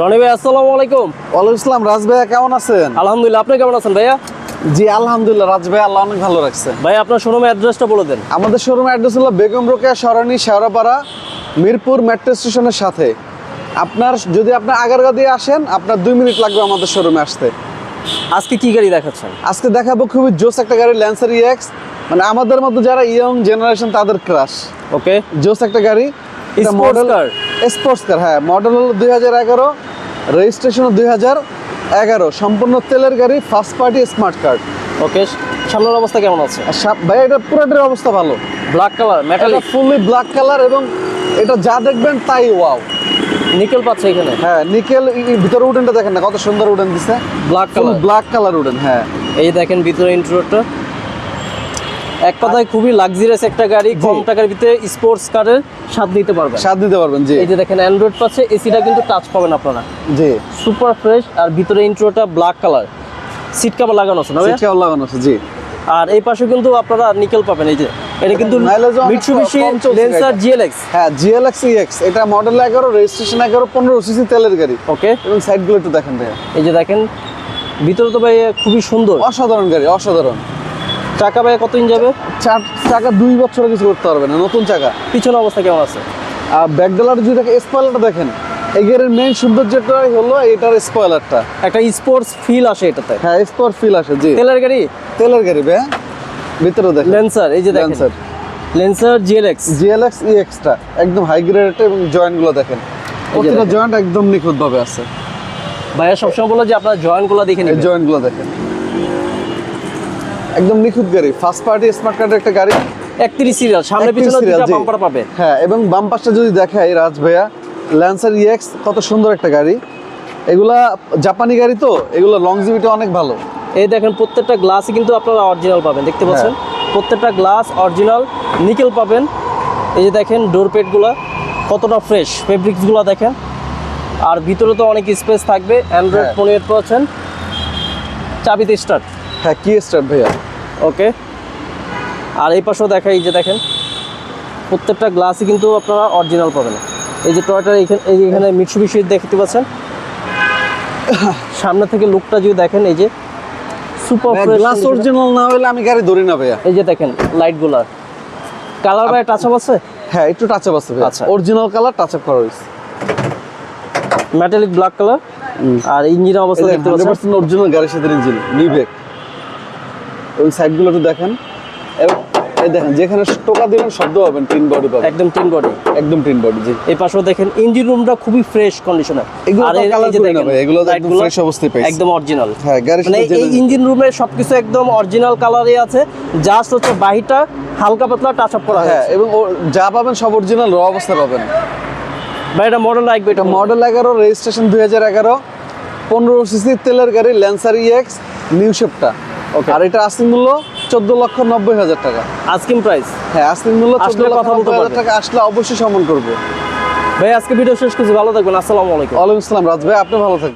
রনি ভাই আসসালামু আলাইকুম। ওয়ালাইকুম ইসলাম রাজ ভাইয়া কেমন আছেন? আলহামদুলিল্লাহ আপনি কেমন আছেন ভাইয়া? জি আলহামদুলিল্লাহ রাজ ভাই আল্লাহ অনেক ভালো রাখছে। ভাই আপনার শোরুমের অ্যাড্রেসটা বলে দেন। আমাদের শোরুম অ্যাড্রেস হলো বেগম রোকেয়া সরণি শেওড়াপাড়া মিরপুর মেট্রো স্টেশনের সাথে। আপনার যদি আপনার আগারগা দিয়ে আসেন আপনার দুই মিনিট লাগবে আমাদের শোরুমে আসতে। আজকে কি গাড়ি দেখাচ্ছেন? আজকে দেখাবো খুবই জোস একটা গাড়ি ল্যান্সার ইএক্স মানে আমাদের মতো যারা ইয়ং জেনারেশন তাদের ক্রাশ ওকে জোস একটা গাড়ি। মডেল? স্পোর্টস কার হ্যাঁ মডেল হলো দুই হাজার এগারো। রেজিস্ট্রেশন দুই হাজার এগারো। সম্পূর্ণ তেলের গাড়ি first party smart card okay সামনের অবস্থা কেমন আছে? ভাই এটা পুরোটার অবস্থা ভালো। ব্ল্যাক কালার এটা মেটালিক ফুললি ব্ল্যাক কালার এবং এটা যা দেখবেন তাই ওয়াও নিকেল পাচ্ছে এখানে? হ্যাঁ নিকেল ভিতরে উডেনটা দেখেন না কত সুন্দর উডেন দিছে। Black colour black colour wooden হ্যাঁ। এই দেখেন ভিতরে ইন্ট্রোটা এক কথায় খুবই লাক্সারিয়াস একটা গাড়ি কম টাকার ভিতরে স্পোর্টস কারের স্বাদ নিতে পারবেন। স্বাদ দিতে পারবেন জি। এই যে দেখেন অ্যান্ড্রয়েড পাচ্ছে এসিটা কিন্তু টাচ পাবেন আপনারা। জি। সুপার ফ্রেশ আর ভিতরে ইন্ট্রোটা ব্ল্যাক কালার সিট কাভার লাগানো আছে না ভাইয়া? সিটকাও লাগানো আছে জি। আর এই পাশে কিন্তু আপনারা নিকেল পাবেন এই যে। এটা কিন্তু মিটসুবিশি লেন্সার জিএলএক্স হ্যাঁ জিএলএক্স ইএক্স এটা মডেল এগারো রেজিস্ট্রেশন এগারো পনেরো সিসি তেলের গাড়ি। ওকে এবং সাইডগুলো একটু দেখেন ভাইয়া। এই যে দেখেন ভিতরে তো ভাই খুবই সুন্দর। অসাধারণ গাড়ি অসাধারণ। চাকা ভাই কতদিন যাবে? চার চাকা দুই বছর কিছু করতে পারবে না নতুন চাকা। পিছনে অবস্থা কেমন আছে? আর ব্যাকডালার যদি দেখেন স্পয়লারটা দেখেন এই গাড়ির মেইন সৌন্দর্যটাই হলো এটার স্পয়লারটা একটা স্পোর্টস ফিল আসে এটাতে। হ্যাঁ স্পোর্টস ফিল আসে জি। তেলের গাড়ি? তেলের গাড়ি ভাইয়া। ভিতরে দেখেন। লেন্সার এই যে দেখেন। ল্যান্সার লেন্সার জিএলএক্স জিএলএক্স ইএক্সটা একদম হাই গ্রেডেড এবং জয়েন্টগুলো দেখেন। প্রতিটা জয়েন্ট একদম নিখুঁত ভাবে আছে। ভাইয়া সবসময় বলো যে আপনার জয়েন্টগুলো দেখে এই নিবেন জয়েন্টগুলো দেখেন। একদম নিখুঁত গাড়ি। ফার্স্ট পার্টি স্মার্ট কার্ডের একটা গাড়ি। একত্রিশ সিরিয়াল সামনে পিছনে দুটা বাম্পার পাবে। হ্যাঁ এবং বাম পাশটা যদি দেখাই রাজ ভাইয়া ল্যান্সার ইএক্স কত সুন্দর একটা গাড়ি। এগুলা জাপানি গাড়ি তো এগুলো লংজিভিটি অনেক ভালো। এই দেখেন প্রত্যেকটা গ্লাসই কিন্তু আপনারা অরিজিনাল পাবেন দেখতে পাচ্ছেন? হ্যাঁ। প্রত্যেকটা গ্লাস অরিজিনাল নিকেল পাবেন। এই যে দেখেন ডোর পেটগুলো কতটা ফ্রেশ ফেব্রিক্সগুলো দেখেন। আর ভিতরে তো অনেক স্পেস থাকবে অ্যান্ড্রয়েড হ্যাঁ। পনেরো পার্সেন্ট চাবিতে স্টার্ট হ্যাঁ কি স্টার্ট ভাইয়া? ওকে। আর এই পাশেও দেখা এই যে দেখেন প্রত্যেকটা গ্লাসই কিন্তু আপনারা অরিজিনাল পাবেন। এই যে টয়টার এইখানে এই যে এখানে মিটসুবিশি দেখতে পাচ্ছেন? সামনে থেকে লুকটা যদি দেখেন এই যে সুপার গ্লাস অরিজিনাল না হলে আমি গাড়ি ধরি না ভাইয়া। এই যে দেখেন লাইটগুলা কালার টাচ আপ আছে? হ্যাঁ একটু টাচ আপ আছে আচ্ছা। অরিজিনাল কালার টাচ আপ করা হয়েছে মেটালিক ব্ল্যাক কালার আর ইঞ্জিন অবস্থা দেখতে পাচ্ছেন? অরিজিনাল গাড়ির সাথে ইঞ্জিন নিবেক ওই সাইডগুলো একটু দেখেন। এবং এই দেখেন যেখানে টোকা দিবেন শব্দ পাবেন টিন বডি পাবেন। একদম টিন বডি একদম টিন বডি জি। এই পাশেও দেখেন ইঞ্জিন রুমটা খুবই ফ্রেশ কন্ডিশনার এগুলো তো colour করি না ভাই, এগুলো একদম fresh অবস্থায় পাইছি। একদম অরিজিনাল হ্যাঁ গাড়ির মানে এই ইঞ্জিন রুমে সবকিছু একদম অরিজিনাল কালারে আছে জাস্ট হচ্ছে বাহিরটা হালকা পাতলা টাচ আপ করা হ্যাঁ হয়েছে। এবং যা পাবেন সব অরিজিনাল র অবস্থা পাবেন। ভাই এটা মডেল লাগবে এটা মডেল এগারো রেজিস্ট্রেশন দুই হাজার এগারো পনেরো সিসি তেলের গাড়ি ল্যান্সার ইএক্স নিউ শেপটা. আর এটা আস্তিন মূল্য চোদ্দ লক্ষ নব্বই হাজার টাকা। আস্কিং প্রাইস হ্যাঁ আস্তিন মূল্য চোদ্দ লক্ষ নব্বই হাজার টাকা আসলে অবশ্যই সম্মান করব। ভাই আজকে ভিডিও শেষ করছি। ভালো থাকবেন। আসসালামু আলাইকুম। ওয়ালাইকুম আসসালাম রাজ ভাই আপনি ভালো থাকবেন।